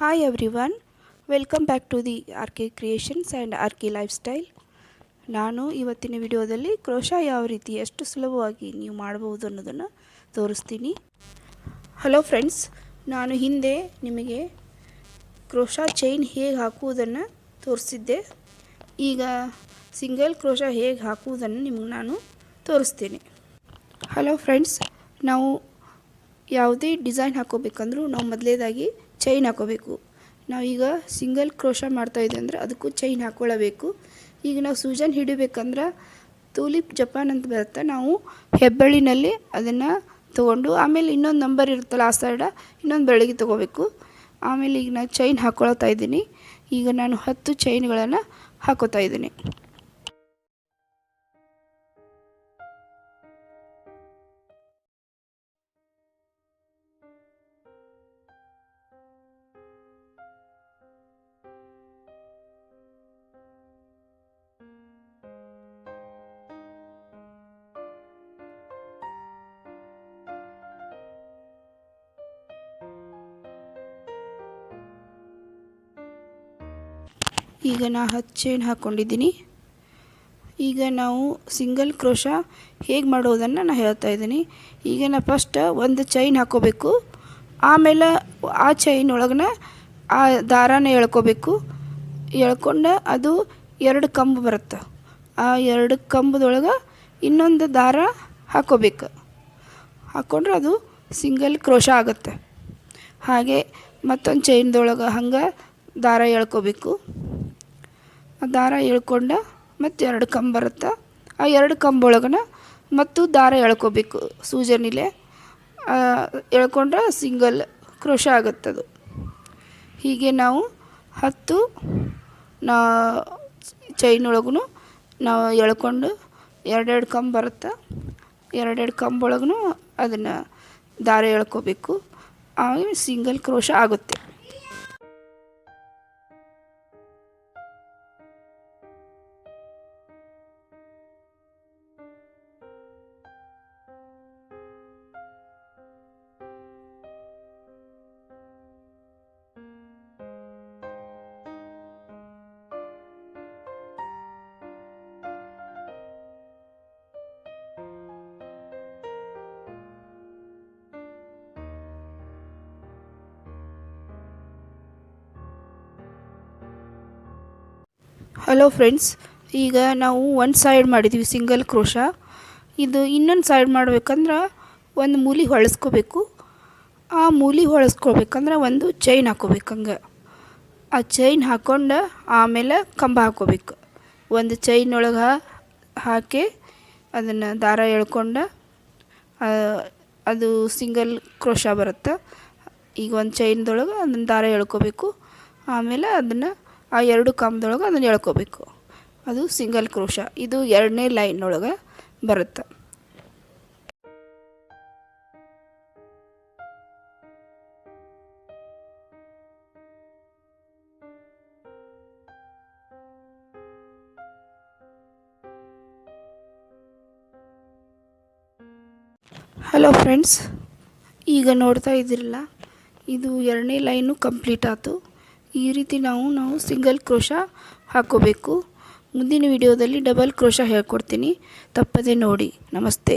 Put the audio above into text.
Hi one welcome back to the R K creations and R K lifestyle ನಾನು ಇವತ್ತಿನ ವಿಡಿಯೋದಲ್ಲಿ crochet ಯಾವ ರೀತಿ, ಎಷ್ಟು ಸುಲಭವಾಗಿ ನೀವು ಮಾಡಬಹುದು ಅನ್ನೋದನ್ನು ತೋರಿಸ್ತೀನಿ. ಹಲೋ ಫ್ರೆಂಡ್ಸ್ ನಾನು ಹಿಂದೆ ನಿಮಗೆ ಕ್ರೋಶ ಚೈನ್ ಹೇಗೆ ಹಾಕುವುದನ್ನು ತೋರಿಸಿದ್ದೆ. ಈಗ ಸಿಂಗಲ್ ಕ್ರೋಶ ಹೇಗೆ ಹಾಕುವುದನ್ನು ನಿಮಗೆ ನಾನು ತೋರಿಸ್ತೀನಿ. ಹಲೋ ಫ್ರೆಂಡ್ಸ್ ನಾವು ಯಾವುದೇ ಡಿಸೈನ್ ಹಾಕೋಬೇಕಂದ್ರೂ ನಾವು ಮೊದಲೇದಾಗಿ ಚೈನ್ ಹಾಕೋಬೇಕು. ನಾವೀಗ ಸಿಂಗಲ್ ಕ್ರೋಶ ಮಾಡ್ತಾಯಿದ್ದೆ ಅಂದರೆ ಅದಕ್ಕೂ ಚೈನ್ ಹಾಕ್ಕೊಳ್ಳಬೇಕು ಈಗ ನಾವು ಸೂಜನ್ ಹಿಡಿಬೇಕಂದ್ರೆ ತೂಲಿಪ್ ಜಪಾನ್ ಅಂತ ಬರುತ್ತೆ. ನಾವು ಹೆಬ್ಬಳ್ಳಿನಲ್ಲಿ ಅದನ್ನು ತೊಗೊಂಡು ಆಮೇಲೆ ಇನ್ನೊಂದು ನಂಬರ್ ಇರುತ್ತಲ್ಲ ಆ ಸೈಡ ಇನ್ನೊಂದು ಬೆಳಗ್ಗೆ ತೊಗೋಬೇಕು. ಆಮೇಲೆ ಈಗ ನಾನು ಚೈನ್ ಹಾಕ್ಕೊಳ್ತಾ ಇದ್ದೀನಿ. ಈಗ ನಾನು ಹತ್ತು ಚೈನ್ಗಳನ್ನು ಹಾಕೋತಾ ಇದ್ದೀನಿ. ಈಗ ನಾ ಹತ್ತು ಚೈನ್ ಹಾಕ್ಕೊಂಡಿದ್ದೀನಿ ಈಗ ನಾವು ಸಿಂಗಲ್ ಕ್ರೋಶ ಹೇಗೆ ಮಾಡೋದನ್ನು ನಾನು ಹೇಳ್ತಾ ಇದ್ದೀನಿ. ಈಗ ನಾ ಫಸ್ಟ್ ಒಂದು ಚೈನ್ ಹಾಕ್ಕೋಬೇಕು ಆಮೇಲೆ ಆ ಚೈನ್ ಒಳಗನ ಆ ದಾರಾನ ಎಳ್ಕೋಬೇಕು. ಎಳ್ಕೊಂಡು ಅದು ಎರಡು ಕಂಬ ಬರುತ್ತೆ. ಆ ಎರಡು ಕಂಬದೊಳಗೆ ಇನ್ನೊಂದು ದಾರ ಹಾಕ್ಕೋಬೇಕು ಹಾಕ್ಕೊಂಡ್ರೆ ಅದು ಸಿಂಗಲ್ ಕ್ರೋಶ ಆಗುತ್ತೆ. ಹಾಗೆ ಮತ್ತೊಂದು ಚೈನ್ದೊಳಗೆ ಹಂಗೆ ದಾರ ಎಳ್ಕೋಬೇಕು. ದಾರ ಎಳ್ಕೊಂಡು ಮತ್ತು ಎರಡು ಕಂಬ ಬರುತ್ತೆ. ಆ ಎರಡು ಕಂಬ ಒಳಗನ ಮತ್ತು ದಾರ ಎಳ್ಕೋಬೇಕು. ಸೂಜನಿಲೆ ಎಳ್ಕೊಂಡ್ರೆ ಸಿಂಗಲ್ ಕ್ರೋಶ ಆಗುತ್ತದು. ಹೀಗೆ ನಾವು ಹತ್ತು, ನಾ ಚೈನ್ ಒಳಗೂ ನಾವು ಎಳ್ಕೊಂಡು ಎರಡೆರಡು ಕಂಬ ಬರುತ್ತೆ. ಎರಡೆರಡು ಕಂಬ ಒಳಗೂ ಅದನ್ನು ದಾರ ಎಳ್ಕೋಬೇಕು. ಆಮೇಲೆ ಸಿಂಗಲ್ ಕ್ರೋಶ ಆಗುತ್ತೆ. ಹಲೋ ಫ್ರೆಂಡ್ಸ್ ಈಗ ನಾವು ಒಂದು ಸೈಡ್ ಮಾಡಿದ್ದೀವಿ ಸಿಂಗಲ್ ಕ್ರೋಶ. ಇದು ಇನ್ನೊಂದು ಸೈಡ್ ಮಾಡ್ಬೇಕಂದ್ರೆ ಒಂದು ಮೂಲಿ ಹೊಳಸ್ಕೋಬೇಕು. ಆ ಮೂಲಿ ಹೊಳಸ್ಕೊಬೇಕಂದ್ರೆ ಒಂದು ಚೈನ್ ಹಾಕೋಬೇಕು ಹಂಗೆ ಆ ಚೈನ್ ಹಾಕ್ಕೊಂಡು ಆಮೇಲೆ ಕಂಬ ಹಾಕೋಬೇಕು. ಒಂದು ಚೈನ್ ಒಳಗೆ ಹಾಕಿ ಅದನ್ನು ದಾರ ಎಳ್ಕೊಂಡು ಅದು ಸಿಂಗಲ್ ಕ್ರೋಶ ಬರುತ್ತೆ. ಈಗ ಒಂದು ಚೈನ್ದೊಳಗೆ ಅದನ್ನು ದಾರ ಎಳ್ಕೋಬೇಕು. ಆಮೇಲೆ ಅದನ್ನು ಆ ಎರಡು ಕಾಮದೊಳಗೆ ಅದನ್ನು ಎಳ್ಕೋಬೇಕು. ಅದು ಸಿಂಗಲ್ ಕ್ರೋಶ. ಇದು ಎರಡನೇ ಲೈನ್ ಒಳಗೆ ಬರುತ್ತೆ. ಹಲೋ ಫ್ರೆಂಡ್ಸ್, ಈಗ ನೋಡ್ತಾ ಇದ್ದಿರಲ್ಲ, ಇದು ಎರಡನೇ ಲೈನು ಕಂಪ್ಲೀಟ್ ಆಯಿತು ಈ ರೀತಿ ನಾವು ನಾವು ಸಿಂಗಲ್ ಕ್ರೋಶ ಹಾಕೋಬೇಕು. ಮುಂದಿನ ವಿಡಿಯೋದಲ್ಲಿ ಡಬಲ್ ಕ್ರೋಶ ಹೇಳ್ಕೊಡ್ತೀನಿ. ತಪ್ಪದೆ ನೋಡಿ. ನಮಸ್ತೆ.